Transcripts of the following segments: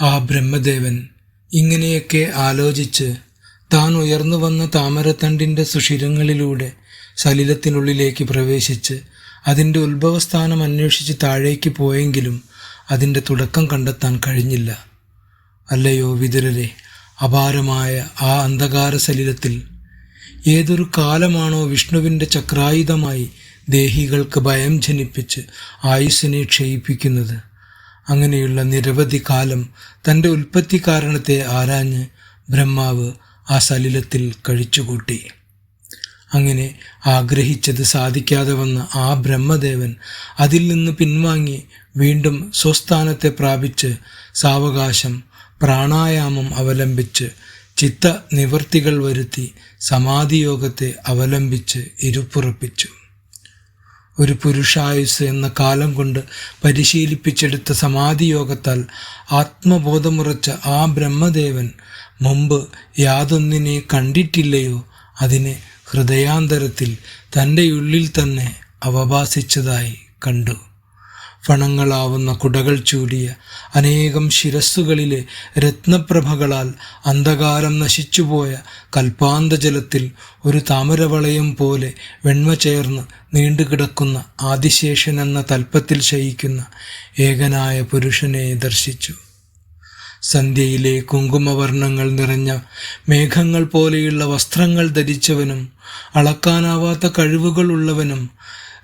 ആ ബ്രഹ്മദേവൻ ഇങ്ങനെയൊക്കെ ആലോചിച്ച് താൻ ഉയർന്നു വന്ന താമരത്തണ്ടിന്റെ സുഷിരങ്ങളിലൂടെ സലിലത്തിനുള്ളിലേക്ക് പ്രവേശിച്ച് അതിന്റെ ഉത്ഭവസ്ഥാനം അന്വേഷിച്ച് താഴേക്ക് പോയെങ്കിലും അതിന്റെ തുടക്കം കണ്ടെത്താൻ കഴിഞ്ഞില്ല. അല്ലയോ വിതുരരെ അപാരമായ ആ അന്ധകാര സലിലത്തിൽ ഏതൊരു കാലമാണോ വിഷ്ണുവിന്റെ ചക്രായുധമായി ദേഹികൾക്ക് ഭയം ജനിപ്പിച്ച് ആയുസ്സിനെ ക്ഷയിപ്പിക്കുന്നത്? അങ്ങനെയുള്ള നിരവധി കാലം തന്റെ ഉൽപ്പത്തി കാരണത്തെ ആരാഞ്ഞ് ബ്രഹ്മാവ് ആ സലിലത്തിൽ കഴിച്ചുകൂട്ടി. അങ്ങനെ ആഗ്രഹിച്ചത് സാധിക്കാതെ വന്ന ആ ബ്രഹ്മദേവൻ അതിൽ നിന്ന് പിൻവാങ്ങി വീണ്ടും സ്വസ്ഥാനത്തെ പ്രാപിച്ച് സാവകാശം പ്രാണായാമം അവലംബിച്ച് ചിത്ത നിവർത്തികൾ വരുത്തി സമാധിയോഗത്തെ അവലംബിച്ച് ഇരുപ്പുറപ്പിച്ചു. ഒരു പുരുഷായുസ് എന്ന കാലം കൊണ്ട് പരിശീലിപ്പിച്ചെടുത്ത സമാധിയോഗത്താൽ ആത്മബോധമുറച്ച ആ ബ്രഹ്മദേവൻ മുമ്പ് യാതൊന്നിനെ കണ്ടിട്ടില്ലയോ അതിനെ ഹൃദയാന്തരത്തിൽ തന്റെ ഉള്ളിൽ തന്നെ അവഭാസിച്ചതായി കണ്ടു. ഫണങ്ങളാവുന്ന കുടകൾ ചൂടിയ അനേകം ശിരസ്സുകളിലെ രത്നപ്രഭകളാൽ അന്ധകാരം നശിച്ചുപോയ കൽപ്പാന്തജലത്തിൽ ഒരു താമരവളയം പോലെ വെണ്മ ചേർന്ന് നീണ്ടുകിടക്കുന്ന ആദിശേഷൻ എന്ന തൽപ്പത്തിൽ ശയിക്കുന്ന ഏകനായ പുരുഷനെ ദർശിച്ചു. സന്ധ്യയിലെ കുങ്കുമവർണങ്ങൾ നിറഞ്ഞ മേഘങ്ങൾ പോലെയുള്ള വസ്ത്രങ്ങൾ ധരിച്ചവനും അളക്കാനാവാത്ത കഴിവുകളുള്ളവനും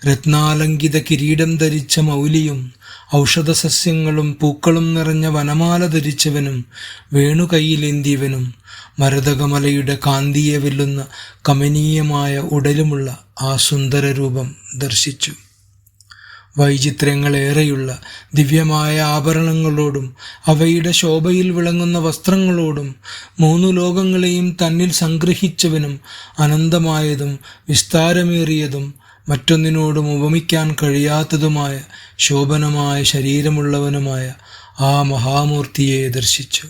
രത്നാലങ്കിത കിരീടം ധരിച്ച മൗലിയും ഔഷധസസ്യങ്ങളും പൂക്കളും നിറഞ്ഞ വനമാല ധരിച്ചവനും വേണുകൈയിലേന്തിയവനും മരതകമലയുടെ കാന്തിയെ വെല്ലുന്ന കമനീയമായ ഉടലുമുള്ള ആ സുന്ദര രൂപം ദർശിച്ചു. വൈചിത്രങ്ങളേറെയുള്ള ദിവ്യമായ ആഭരണങ്ങളോടും അവയുടെ ശോഭയിൽ വിളങ്ങുന്ന വസ്ത്രങ്ങളോടും മൂന്നു ലോകങ്ങളെയും തന്നിൽ സംഗ്രഹിച്ചവനും അനന്തമായതും വിസ്താരമേറിയതും മറ്റൊന്നിനോടും ഉപമിക്കാൻ കഴിയാത്തതുമായ ശോഭനമായ ശരീരമുള്ളവനുമായ ആ മഹാമൂർത്തിയെ ദർശിച്ചു.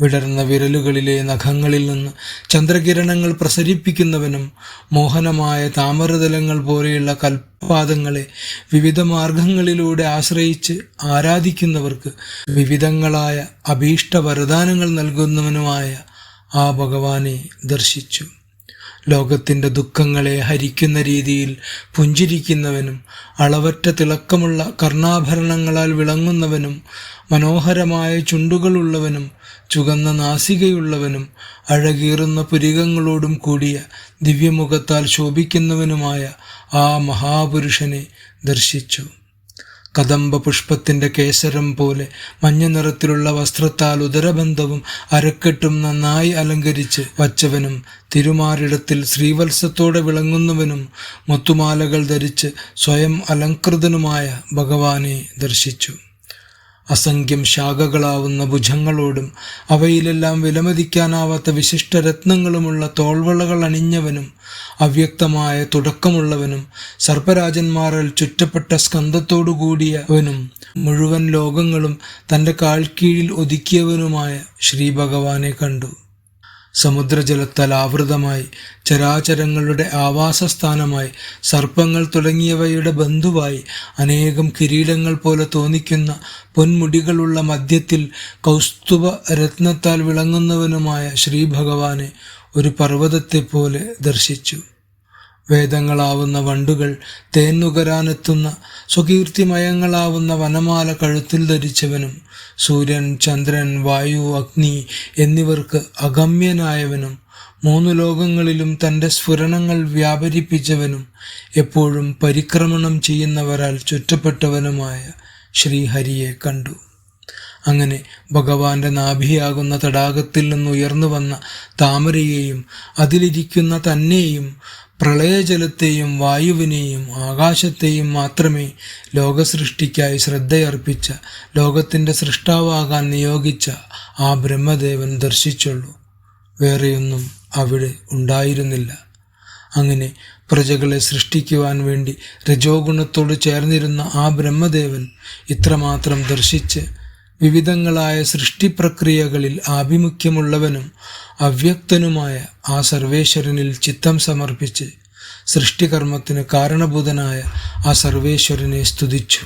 വിടർന്ന വിരലുകളിലെ നഖങ്ങളിൽ നിന്ന് ചന്ദ്രകിരണങ്ങൾ പ്രസരിപ്പിക്കുന്നവനും മോഹനമായ താമരതലങ്ങൾ പോലെയുള്ള കൽപാദങ്ങളെ വിവിധ മാർഗങ്ങളിലൂടെ ആശ്രയിച്ച് ആരാധിക്കുന്നവർക്ക് വിവിധങ്ങളായ അഭീഷ്ട വരദാനങ്ങൾ നൽകുന്നവനുമായ ആ ഭഗവാനെ ദർശിച്ചു. ലോകത്തിന്റെ ദുഃഖങ്ങളെ ഹരിക്കുന്ന രീതിയിൽ പുഞ്ചിരിക്കുന്നവനും അളവറ്റ തിളക്കമുള്ള കർണാഭരണങ്ങളാൽ വിളങ്ങുന്നവനും മനോഹരമായ ചുണ്ടുകളുള്ളവനും ചുകന്ന നാസികയുള്ളവനും അഴകീറുന്ന പുരികങ്ങളോടും കൂടിയ ദിവ്യമുഖത്താൽ ശോഭിക്കുന്നവനുമായ ആ മഹാപുരുഷനെ ദർശിച്ചു. കദംബ പുഷ്പത്തിന്റെ കേസരം പോലെ മഞ്ഞ നിറത്തിലുള്ള വസ്ത്രത്താൽ ഉദരബന്ധവും അരക്കെട്ടും നന്നായി അലങ്കരിച്ച് വച്ചവനും തിരുമാറിടത്തിൽ ശ്രീവത്സത്തോടെ വിളങ്ങുന്നവനും മുത്തുമാലകൾ ധരിച്ച് സ്വയം അലങ്കൃതനുമായ ഭഗവാനെ ദർശിച്ചു. അസംഖ്യം ശാഖകളാവുന്ന ഭുജങ്ങളോടും അവയിലെല്ലാം വിലമതിക്കാനാവാത്ത വിശിഷ്ട രത്നങ്ങളുമുള്ള തോൾവളകൾ അണിഞ്ഞവനും അവ്യക്തമായ തുടക്കമുള്ളവനും സർപ്പരാജന്മാരാൽ ചുറ്റപ്പെട്ട സ്കന്ധത്തോടുകൂടിയവനും മുഴുവൻ ലോകങ്ങളും തന്റെ കാൽക്കീഴിൽ ഒതുക്കിയവനുമായ ശ്രീ ഭഗവാനെ കണ്ടു. സമുദ്രജലത്താൽ ആവൃതമായി ചരാചരങ്ങളുടെ ആവാസസ്ഥാനമായി സർപ്പങ്ങൾ തുടങ്ങിയവയുടെ ബന്ധുവായി അനേകം കിരീടങ്ങൾ പോലെ തോന്നിക്കുന്ന പൊന്മുടികളുള്ള മധ്യത്തിൽ കൗസ്തുഭ രത്നത്താൽ വിളങ്ങുന്നവനുമായ ശ്രീഭഗവാനെ ഒരു പർവതത്തെപ്പോലെ ദർശിച്ചു. വേദങ്ങളാവുന്ന വണ്ടുകൾ തേന്നുകരാനെത്തുന്ന സ്വകീർത്തിമയങ്ങളാവുന്ന വനമാല കഴുത്തിൽ ധരിച്ചവനും സൂര്യൻ ചന്ദ്രൻ വായു അഗ്നി എന്നിവർക്ക് അഗമ്യനായവനും മൂന്നു ലോകങ്ങളിലും തന്റെ സ്ഫുരണങ്ങൾ വ്യാപരിപ്പിച്ചവനും എപ്പോഴും പരിക്രമണം ചെയ്യുന്നവരാൽ ചുറ്റപ്പെട്ടവനുമായ ശ്രീഹരിയെ കണ്ടു. അങ്ങനെ ഭഗവാന്റെ നാഭിയാകുന്ന തടാകത്തിൽ നിന്നുയർന്നു വന്ന താമരയെയും അതിലിരിക്കുന്ന തന്നെയും പ്രളയജലത്തെയും വായുവിനെയും ആകാശത്തെയും മാത്രമേ ലോകസൃഷ്ടിക്കായി ശ്രദ്ധയർപ്പിച്ച ലോകത്തിന്റെ സൃഷ്ടാവാകാൻ നിയോഗിച്ച ആ ബ്രഹ്മദേവൻ ദർശിച്ചുള്ളൂ. വേറെയൊന്നും അവിടെ ഉണ്ടായിരുന്നില്ല. അങ്ങനെ പ്രജകളെ സൃഷ്ടിക്കുവാൻ വേണ്ടി രജോഗുണത്തോട് ചേർന്നിരുന്ന ആ ബ്രഹ്മദേവൻ ഇത്രമാത്രം ദർശിച്ച് വിവിധങ്ങളായ സൃഷ്ടിപ്രക്രിയകളിൽ ആഭിമുഖ്യമുള്ളവനും അവ്യക്തനുമായ ആ സർവേശ്വരനിൽ ചിത്തം സമർപ്പിച്ച് സൃഷ്ടികർമ്മത്തിന് കാരണഭൂതനായ ആ സർവേശ്വരനെ സ്തുതിച്ചു.